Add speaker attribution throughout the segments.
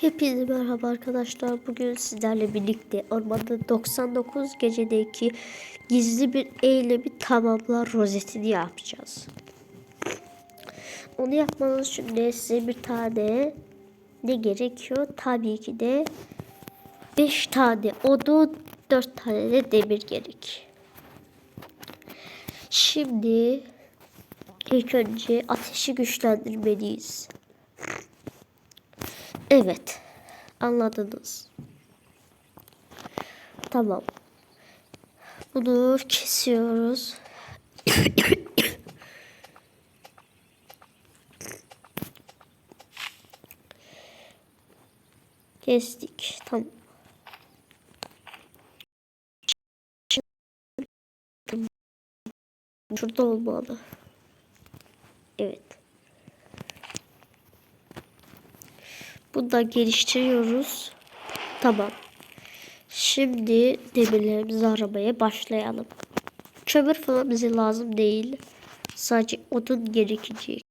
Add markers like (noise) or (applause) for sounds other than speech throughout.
Speaker 1: Hepinize merhaba arkadaşlar. Bugün sizlerle birlikte ormanda 99 gecedeki gizli bir eylemi tamamla rozetini yapacağız. Onu yapmanız için de size bir tane ne gerekiyor? Tabii ki de 5 tane odun, 4 tane de demir gerek. Şimdi ilk önce ateşi güçlendirmeliyiz. Evet. Anladınız. Tamam. Bunu kesiyoruz. (coughs) Kestik. Tamam. Şurada olmalı. Evet. Bunu da geliştiriyoruz. Tamam. Şimdi demirlerimizi aramaya başlayalım. Kömür falan bize lazım değil. Sadece odun gerekecek.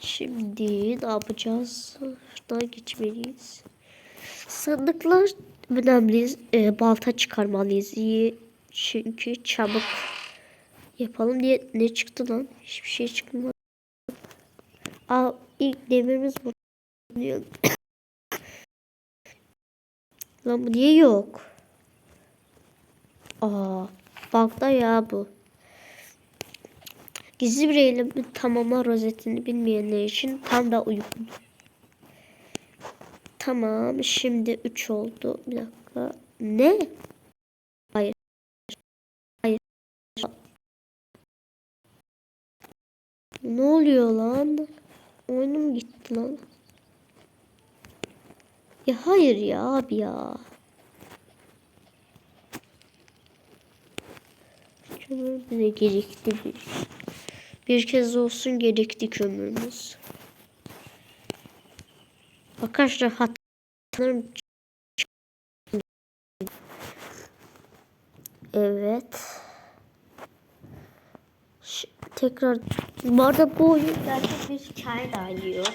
Speaker 1: Şimdi ne yapacağız? Şuradan geçmeliyiz. Sandıklar önemli. E, balta çıkarmalıyız. İyi. Çünkü çabuk yapalım diye ne çıktı lan? Hiçbir şey çıkmadı. Aa ilk demirimiz bu. (coughs) lan bu niye yok? Aa bug'da ya bu. Gizli bir eylemin tamamla rozetini bilmeyenler için tam da uygun. Tamam şimdi 3 oldu. Bir dakika. Ne? Ne oluyor lan? Oyunum gitti lan. Ya hayır ya abi ya. Kömür bize gerekti bir. Bir kez olsun gerekti kömürümüz. Arkadaşlar hatırlarım. Evet. Ş- tekrar bu arada bu oyun gerçek bir hikaye dağılıyor.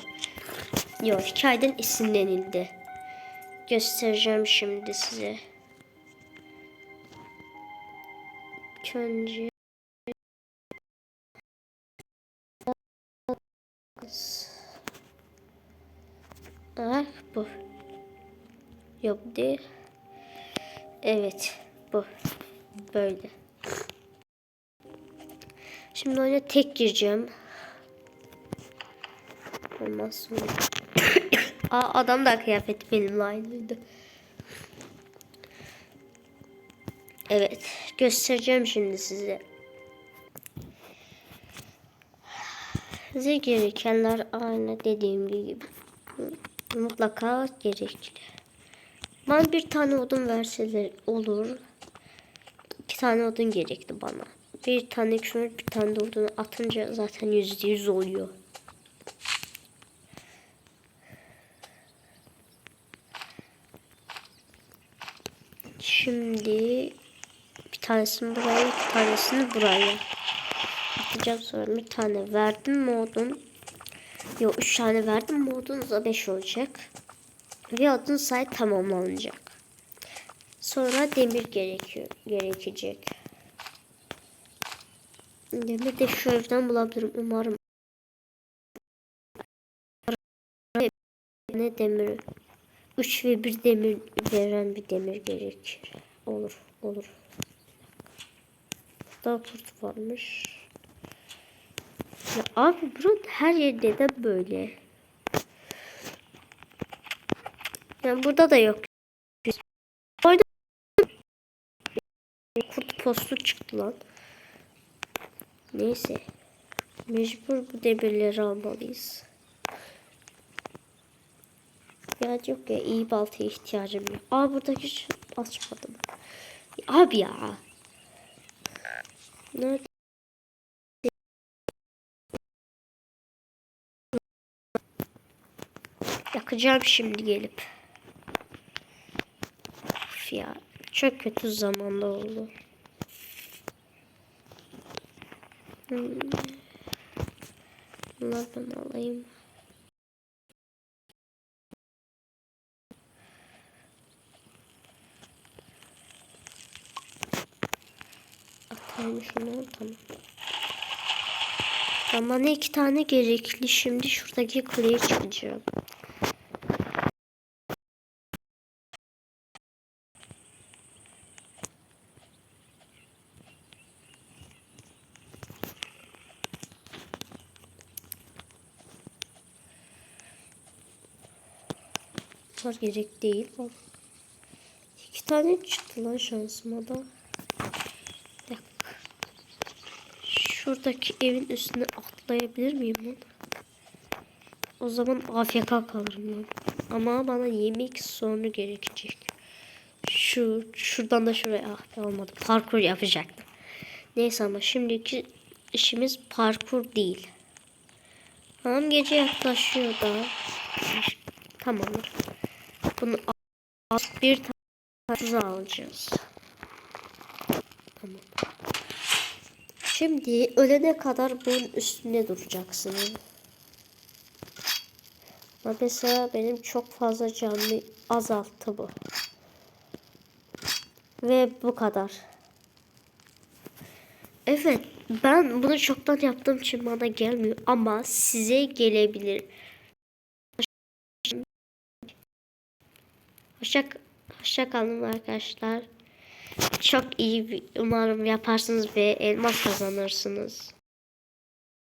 Speaker 1: Yok hikayeden esinlenildi. Göstereceğim şimdi size. Önce Ah bu. Yok değil. Evet bu. Böyle. Şimdi oyuna tek gireceğim. Olmaz sonra. (coughs) Aa adam da kıyafeti benimle aynıydı. Evet. Göstereceğim şimdi size. Size gerekenler aynı dediğim gibi. Mutlaka gerekli. Ben bir tane odun verseler olur. İki tane odun gerekti bana. Bir tane kömür bir tane odun atınca zaten yüzde yüz oluyor. Şimdi bir tanesini buraya, iki tanesini buraya. Atacağım sonra bir tane verdim mi odun? Yok üç tane verdim mi odun da beş olacak. Ve odun sayı tamamlanacak. Sonra demir gerekiyor, gerekecek. Demir de şu evden bulabilirim umarım. Ne demiri? 3 ve 1 demir veren bir demir gerekir. Olur, olur. Daha kurt varmış. Ya abi buranın her yerde de böyle. Yani burada da yok. Orada kurt postu çıktı lan. Neyse. Mecbur bu demirleri almalıyız. Ya yok ya iyi baltaya ihtiyacım yok. Aa burada hiç açmadım. Abi ya. Nerede? Yakacağım şimdi gelip. Of ya. Çok kötü zamanda oldu. Hmm. Bunları ben alayım. Atayım şunu tamam. Ama ne iki tane gerekli. Şimdi şuradaki kuleye çıkacağım. Bunlar gerek değil. İki tane çıktı lan şansıma da. Şuradaki evin üstüne atlayabilir miyim lan? O zaman AFK kalırım lan. Ama bana yemek sonu gerekecek. Şu şuradan da şuraya ah be olmadı. Parkur yapacaktım. Neyse ama şimdiki işimiz parkur değil. Tamam gece yaklaşıyor da. Tamamdır. Bunu bir tane alacağız. Tamam. Şimdi ölene kadar bunun üstünde duracaksınız. Ama Mesela benim çok fazla canlı azalttı bu. Ve bu kadar. Evet ben bunu çoktan yaptığım için bana gelmiyor ama size gelebilir. Hoşça, hoşça kalın arkadaşlar. Çok iyi umarım yaparsınız ve elmas kazanırsınız.